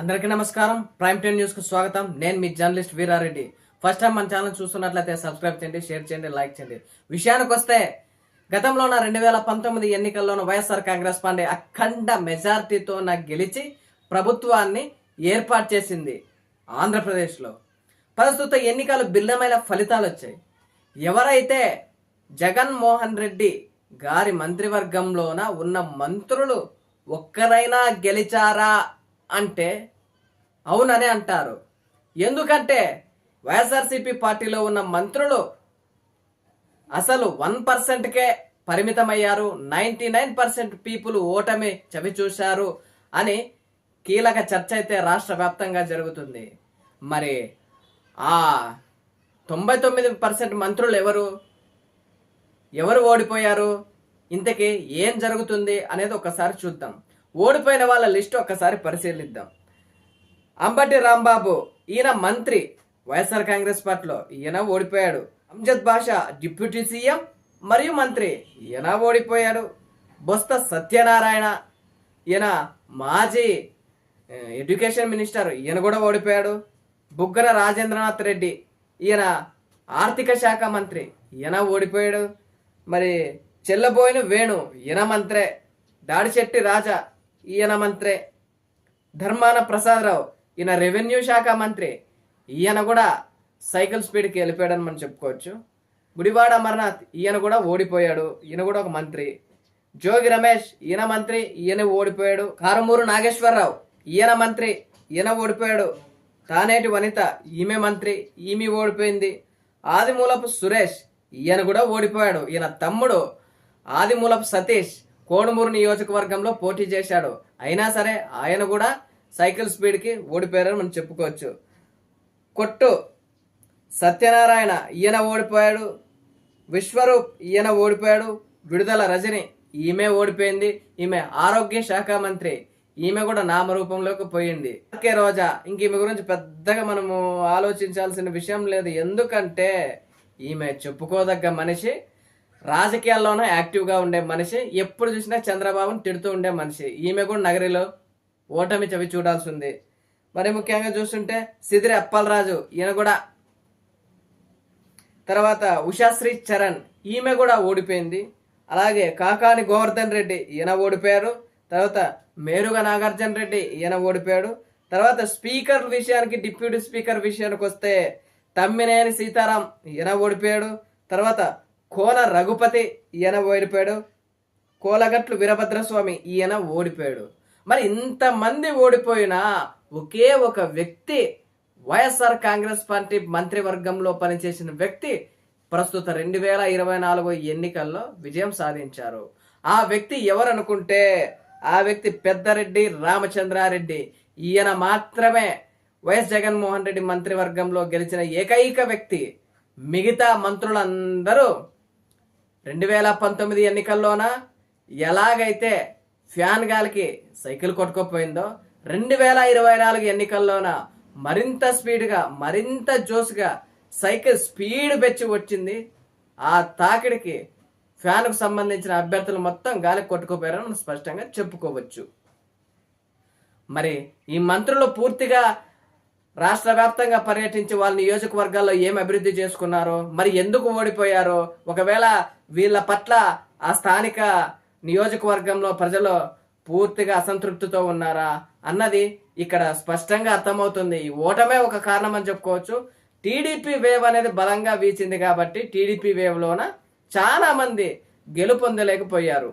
అందరికీ నమస్కారం. Prime time న్యూస్కు స్వాగతం. నేను మీ జర్నలిస్ట్ వీరారెడ్డి. ఫస్ట్ టైం మన ఛానల్ చూస్తున్నట్లయితే సబ్స్క్రైబ్ చేయండి షేర్ చేయండి లైక్ చేయండి. విషయానికి వస్తే గతంలోన రెండు వేల పంతొమ్మిది ఎన్నికల్లోన వైఎస్ఆర్ కాంగ్రెస్ పార్టీ అఖండ మెజార్టీతో నాకు గెలిచి ప్రభుత్వాన్ని ఏర్పాటు చేసింది ఆంధ్రప్రదేశ్లో. ప్రస్తుత ఎన్నికలు భిన్నమైన ఫలితాలు వచ్చాయి. ఎవరైతే జగన్మోహన్ రెడ్డి గారి మంత్రివర్గంలోన ఉన్న మంత్రులు ఒక్కరైనా గెలిచారా అంటే అవుననే అంటారు. ఎందుకంటే వైఎస్ఆర్సీపీ పార్టీలో ఉన్న మంత్రులు అసలు వన్ పర్సెంట్కే పరిమితమయ్యారు. నైంటీ నైన్ పర్సెంట్ పీపుల్ ఓటమి చవి చూశారు అని కీలక చర్చ అయితే రాష్ట్ర వ్యాప్తంగా జరుగుతుంది. మరి ఆ తొంభై తొమ్మిది పర్సెంట్ మంత్రులు ఎవరు? ఎవరు ఓడిపోయారు? ఇంతకీ ఏం జరుగుతుంది అనేది ఒకసారి చూద్దాం. ఓడిపోయిన వాళ్ళ లిస్టు ఒక్కసారి పరిశీలిద్దాం. అంబటి రాంబాబు ఈయన మంత్రి వైఎస్ఆర్ కాంగ్రెస్ పార్టీలో ఈయన ఓడిపోయాడు. అంజద్ బాషా డిప్యూటీ సీఎం మరియు మంత్రి ఈయన ఓడిపోయాడు. బొస్త సత్యనారాయణ ఈయన మాజీ ఎడ్యుకేషన్ మినిస్టర్ ఈయన కూడా ఓడిపోయాడు. బుగ్గన రాజేంద్రనాథ్ రెడ్డి ఈయన ఆర్థిక శాఖ మంత్రి ఈయన ఓడిపోయాడు. మరి చెల్లబోయిన వేణు ఈయన మంత్రే. దాడిశెట్టి రాజా ఈయన మంత్రే. ధర్మాన ప్రసాదరావు ఈయన రెవెన్యూ శాఖ మంత్రి. ఈయన కూడా సైకిల్ స్పీడ్కి వెళ్ళిపోయాడని మనం చెప్పుకోవచ్చు. గుడివాడ అమర్నాథ్ ఈయన కూడా ఓడిపోయాడు. ఈయన కూడా ఒక మంత్రి. జోగి రమేష్ ఈయన మంత్రి ఈయన ఓడిపోయాడు. కారమూరు నాగేశ్వరరావు ఈయన మంత్రి ఈయన ఓడిపోయాడు. తానేటి వనిత ఈమె మంత్రి ఈమె ఓడిపోయింది. ఆదిమూలపు సురేష్ ఈయన కూడా ఓడిపోయాడు. ఈయన తమ్ముడు ఆదిమూలపు సతీష్ కోడుమూరు నియోజకవర్గంలో పోటీ చేశాడు. అయినా సరే ఆయన కూడా సైకిల్ స్పీడ్కి ఓడిపోయారని మనం చెప్పుకోవచ్చు. కొట్టు. సత్యనారాయణ ఈయన ఓడిపోయాడు. విశ్వరూప్ ఈయన ఓడిపోయాడు. విడుదల రజని ఈమె ఓడిపోయింది. ఈమె ఆరోగ్య శాఖ మంత్రి. ఈమె కూడా నామరూపంలోకి పోయింది. ఆర్కే రోజా ఇంక ఈమె గురించి పెద్దగా మనము ఆలోచించాల్సిన విషయం లేదు. ఎందుకంటే ఈమె చెప్పుకోదగ్గ మనిషి. రాజకీయాల్లోనూ యాక్టివ్గా ఉండే మనిషి ఎప్పుడు చూసినా చంద్రబాబును తిడుతూ ఉండే మనిషి. ఈమె కూడా నగరిలో ఓటమి చవి చూడాల్సి ఉంది మరి ముఖ్యంగా చూస్తుంటే సిదిరి అప్పలరాజు ఈయన కూడా తర్వాత ఉషాశ్రీ చరణ్ ఈమె కూడా ఓడిపోయింది. అలాగే కాకాని గోవర్ధన్ రెడ్డి ఈయన ఓడిపోయారు. తర్వాత మేరుగ నాగార్జున రెడ్డి ఈయన ఓడిపోయాడు. తర్వాత స్పీకర్ విషయానికి డిప్యూటీ స్పీకర్ విషయానికి వస్తే తమ్మినేని సీతారాం ఈయన ఓడిపోయాడు. తర్వాత కోన రఘుపతి ఈయన ఓడిపోయాడు. కోలగట్లు వీరభద్రస్వామి ఈయన ఓడిపోయాడు. మరి ఇంతమంది ఓడిపోయినా ఒకే ఒక వ్యక్తి వైఎస్ఆర్ కాంగ్రెస్ పార్టీ మంత్రివర్గంలో పనిచేసిన వ్యక్తి ప్రస్తుత రెండు వేల ఇరవై నాలుగు ఎన్నికల్లో విజయం సాధించారు. ఆ వ్యక్తి ఎవరనుకుంటే ఆ వ్యక్తి పెద్దరెడ్డి రామచంద్రారెడ్డి. ఈయన మాత్రమే వైఎస్ జగన్మోహన్ రెడ్డి మంత్రివర్గంలో గెలిచిన ఏకైక వ్యక్తి మిగతా మంత్రులందరూ రెండు వేల పంతొమ్మిది ఎన్నికల్లోన ఎలాగైతే ఫ్యాన్ గాలికి సైకిల్ కొట్టుకోపోయిందో రెండు వేల ఇరవై నాలుగు ఎన్నికల్లోన మరింత స్పీడ్గా మరింత జోస్గా సైకిల్ స్పీడ్ పెంచి వచ్చింది. ఆ తాకిడికి ఫ్యాన్కు సంబంధించిన అభ్యర్థులు మొత్తం గాలికి కొట్టుకుపోయారని మనం స్పష్టంగా చెప్పుకోవచ్చు. మరి ఈ మంత్రులు పూర్తిగా రాష్ట్ర వ్యాప్తంగా పర్యటించి వాళ్ళ నియోజకవర్గాల్లో ఏం అభివృద్ధి చేసుకున్నారో మరి ఎందుకు ఓడిపోయారో ఒకవేళ వీళ్ళ పట్ల ఆ స్థానిక నియోజకవర్గంలో ప్రజలు పూర్తిగా అసంతృప్తితో ఉన్నారా అన్నది ఇక్కడ స్పష్టంగా అర్థమవుతుంది. ఈ ఓటమే ఒక కారణం అని చెప్పుకోవచ్చు. టీడీపీ వేవ్ అనేది బలంగా వీచింది కాబట్టి టీడీపీ వేవ్లోన చాలా మంది గెలుపొందలేకపోయారు.